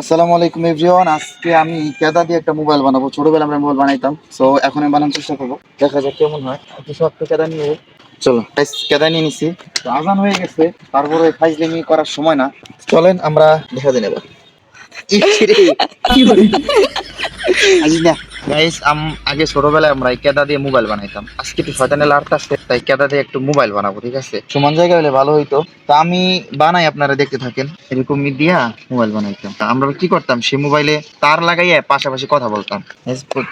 আসসালামু আলাইকুম এভরিওয়ান আজকে আমি কেদা দিয়ে একটা মোবাইল বানাবো। ছোটবেলা আমরা মোবাইল বানাইতাম। সো এখন আমি বানানোর চেষ্টা করব। দেখা যাক কেমন হয়। একটু শক্ত কেদা নিয়ে চলো কেদা নিয়ে নিছি। তো আজান হয়ে গেছে। তারপরে ফাইজলেমি করার সময় না। চলেন আমরা দেখা দিন এবার। গাইস আম আগে ছোটবেলায় আমরা কেদা দিয়ে মোবাইল বানাইতাম। আজকে একটু শয়তানে লাড়তে আসছে তাই কেদা দিয়ে একটু মোবাইল বানাবো, ঠিক আছে? সমান জায়গা হলে ভালো হইতো। তা আমি বানাই, আপনারা দেখতে থাকেন। এরকম দিয়া মোবাইল বানাইতাম। আমরা কি করতাম, সেই মোবাইলে তার লাগাইয়া পাশাপাশি কথা বলতাম।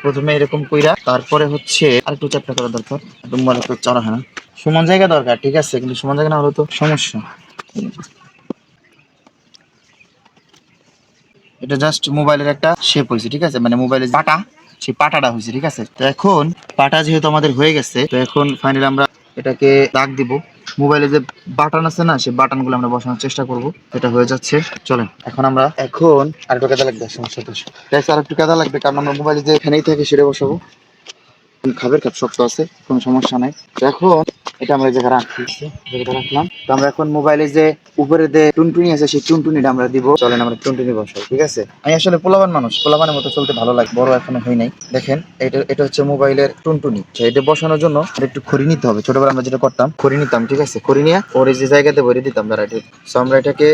প্রথমে এরকম কইরা, তারপরে হচ্ছে আরেকটু চাপটা করা দরকার। মোবাইল একটু চড়া হয় না। সমান জায়গা দরকার, ঠিক আছে? কিন্তু সমান জায়গা না হলে তো সমস্যা। এটা জাস্ট মোবাইলের একটা শেপ হয়েছে ঠিক আছে? মানে মোবাইলের পাটা সেই পাটাটা হয়েছে, ঠিক আছে? তো এখন পাটা যেহেতু আমাদের হয়ে গেছে, তো এখন ফাইনাল আমরা এটাকে দাগ দিব। মোবাইলে যে বাটন আছে না, সেই বাটনগুলো আমরা বসানোর চেষ্টা করব। এটা হয়ে যাচ্ছে। চলেন, এখন আমরা এখন আর একটু কাদা লাগবে, সমস্যা আর একটু কাদা লাগবে, কারণ আমরা মোবাইলে যে এখানেই থাকে, সেটা বসাবো। খাবের খাপ শক্ত আছে, কোনো সমস্যা নাই। এখন এটা আমরা জায়গায় রাখছি। জায়গাটা রাখলাম। তো আমরা এখন মোবাইলে যে উপরে যে টুনটুনি আছে, সেই টুনটুনিটা আমরা দিব। চলেন আমরা টুনটুনি বসাই, ঠিক আছে? আমি আসলে পোলাবান মানুষ। পোলাবানের মতো চলতে ভালো লাগে, বড় এখনও হয় নাই। দেখেন, এটা এটা হচ্ছে মোবাইলের টুনটুনি। এটা বসানোর জন্য একটু খড়ি নিতে হবে। ছোটবেলা আমরা যেটা করতাম, খড়ি নিতাম, ঠিক আছে? খড়ি নিয়ে ওর যে জায়গাতে ভরে দিতাম, দাঁড়া সো আমরা এটাকে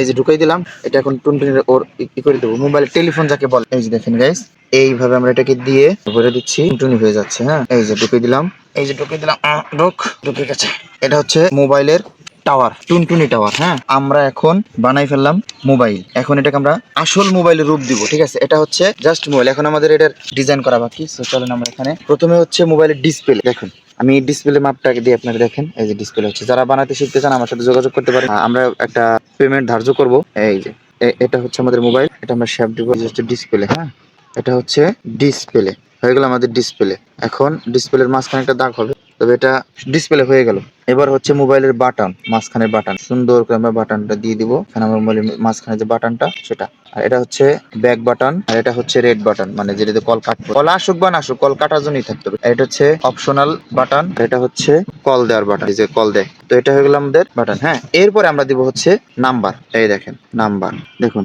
এই যে ঢুকাই দিলাম, এটা এখন টুনটুনির ওর ই করে দেবো। মোবাইলের টেলিফোন যাকে বলে। এই যে দেখেন গাইস এইভাবে আমরা এটাকে দিয়ে ভরে দিচ্ছি, টুনটুনি হয়ে যাচ্ছে হ্যাঁ? এই যে ঢুকিয়ে দিলাম, এই যে ঢুকিয়ে দিলাম ঢুক, ঢুকে গেছে। এটা হচ্ছে মোবাইলের টাওয়ার, টুনটুনি টাওয়ার হ্যাঁ? আমরা এখন বানাই ফেললাম মোবাইল। এখন এটাকে আমরা আসল মোবাইলের রূপ দিব, ঠিক আছে? এটা হচ্ছে জাস্ট মোবাইল। এখন আমাদের এটার ডিজাইন করা বাকি চলেন আমরা এখানে। প্রথমে হচ্ছে মোবাইলের ডিসপ্লে দেখুন। আমি ডিসপ্লে মাপটাকে দিয়ে আপনাকে দেখেন। এই যে ডিসপ্লে হচ্ছে। যারা বানাতে শিখতে চান আমার সাথে যোগাযোগ করতে পারেন। আমরা একটা পেমেন্ট ধার্য করব। এই যে এটা হচ্ছে আমাদের মোবাইল এটা আমরা শেপ দিব। হচ্ছে ডিসপ্লে হ্যাঁ? এটা হচ্ছে ডিসপ্লে হয়ে গেল আমাদের ডিসপ্লে এখন ডিসপ্লের মাঝখানে একটা দাগ হবে। তবে এটা ডিসপ্লে হয়ে গেল। এবার হচ্ছে মোবাইলের বাটন মাঝখানে বাটন সুন্দর করে আমরা বাটনটা দিয়ে দিব। এখানে আমার মোবাইলের মাঝখানে যে বাটনটা সেটা। আর এটা হচ্ছে ব্যাক বাটন আর এটা হচ্ছে রেড বাটন মানে যেটাতে কল কাটবে। কল আসুক বা না আসুক, কল কাটার জন্যই থাকতে হবে। এটা হচ্ছে অপশনাল বাটন এটা হচ্ছে কল দেওয়ার বাটন যে কল দেয়। তো এটা হয়ে গেল আমাদের বাটন হ্যাঁ? এরপরে আমরা দিব হচ্ছে নাম্বার এই দেখেন নাম্বার দেখুন।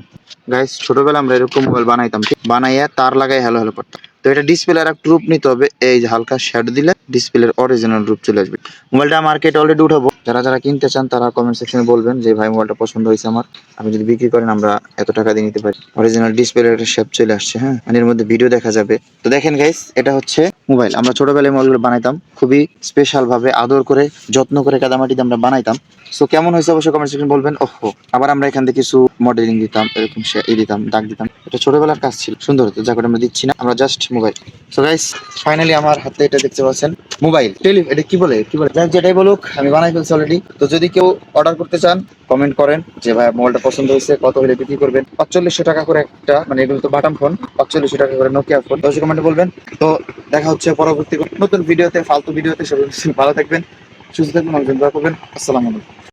গাইস ছোটবেলা আমরা এরকম মোবাইল বানাইতাম বানাইয়া তার লাগাই হ্যালো হ্যালো করতাম। তো এটা ডিসপ্লে আর একটা রূপ নিতে হবে। এই যে হালকা শ্যাডো দিলে ডিসপ্লের অরিজিনাল রূপ চলে আসবে। মোবাইলটা মার্কেটে অলরেডি উঠাবো। যারা যারা কিনতে চান তারা কমেন্ট সেকশনে বলবেন যে, ভাই মোবাইলটা পছন্দ হয়েছে আমার। আপনি যদি বিক্রি করেন, আমরা এত টাকা দিয়ে নিতে পারি। অরিজিনাল ডিসপ্লের একটা শেপ চলে আসছে হ্যাঁ? মানে এর মধ্যে ভিডিও দেখা যাবে। তো দেখেন গাইস এটা হচ্ছে মোবাইল আমরা ছোটবেলায় মোবাইলগুলো বানাইতাম। খুবই স্পেশাল ভাবে আদর করে, যত্ন করে কাদামাটিতে আমরা বানাইতাম। সো কেমন হয়েছে অবশ্যই কমেন্ট সেকশন বলবেন। ওহো আবার আমরা এখান থেকে কিছু মডেলিং দিতাম, এরকম সে- দিতাম, দাগ দিতাম। এটা ছোটবেলার কাজ ছিল। সুন্দর হতো। যা করে আমরা দিচ্ছি না। আমরা just mobile. So guys finally আমার হাতে এটা দেখতে পাচ্ছেন, মোবাইল। টেলি এটা কি বলে? কি বলে? যেটাই বলুক, আমি বানাই ফেলছি অলরেডি তো যদি কেউ অর্ডার করতে চান কমেন্ট করেন যে, ভাই মোবাইলটা পছন্দ হয়েছে, কত হলে বিক্রি করবেন? পাঁচচল্লিশশো টাকা করে একটা মানে এগুলো তো বাটাম ফোন, পাঁচচল্লিশশো টাকা করে নোকিয়া ফোন দশ কমেন্টে বলবেন। তো দেখা হচ্ছে পরবর্তী নতুন ভিডিওতে, ফালতু ভিডিওতে। সবাই ভালো থাকবেন, সুস্থ থাকবেন দোয়া করবেন। আসসালামু আলাইকুম।